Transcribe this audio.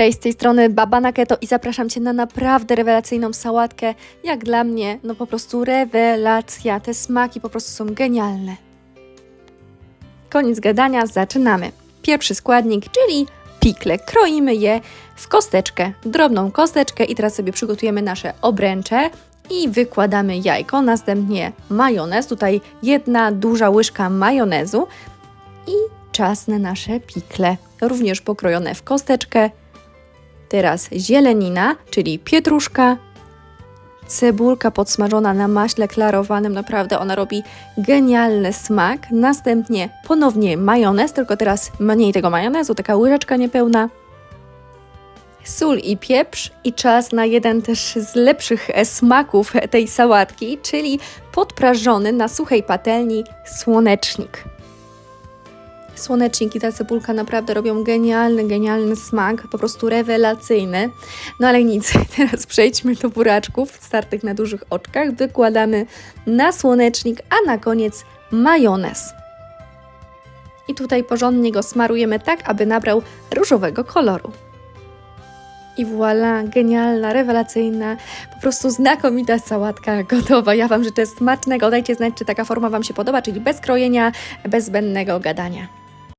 Cześć, z tej strony Baba na Keto i zapraszam Cię na naprawdę rewelacyjną sałatkę. Jak dla mnie, no po prostu rewelacja. Te smaki po prostu są genialne. Koniec gadania, zaczynamy. Pierwszy składnik, czyli pikle. Kroimy je w kosteczkę, drobną kosteczkę i teraz sobie przygotujemy nasze obręcze i wykładamy jajko, następnie majonez, tutaj jedna duża łyżka majonezu i czas na nasze pikle, również pokrojone w kosteczkę. Teraz zielenina, czyli pietruszka, cebulka podsmażona na maśle klarowanym, naprawdę ona robi genialny smak. Następnie ponownie majonez, tylko teraz mniej tego majonezu, taka łyżeczka niepełna. Sól i pieprz i czas na jeden też z lepszych e, smaków tej sałatki, czyli podprażony na suchej patelni słonecznik. Słonecznik i ta cebulka naprawdę robią genialny, genialny smak, po prostu rewelacyjny. No ale nic, teraz przejdźmy do buraczków startych na dużych oczkach. Wykładamy na słonecznik, a na koniec majonez. I tutaj porządnie go smarujemy tak, aby nabrał różowego koloru. I voilà, genialna, rewelacyjna, po prostu znakomita sałatka gotowa. Ja Wam życzę smacznego. Dajcie znać, czy taka forma Wam się podoba, czyli bez krojenia, bez zbędnego gadania.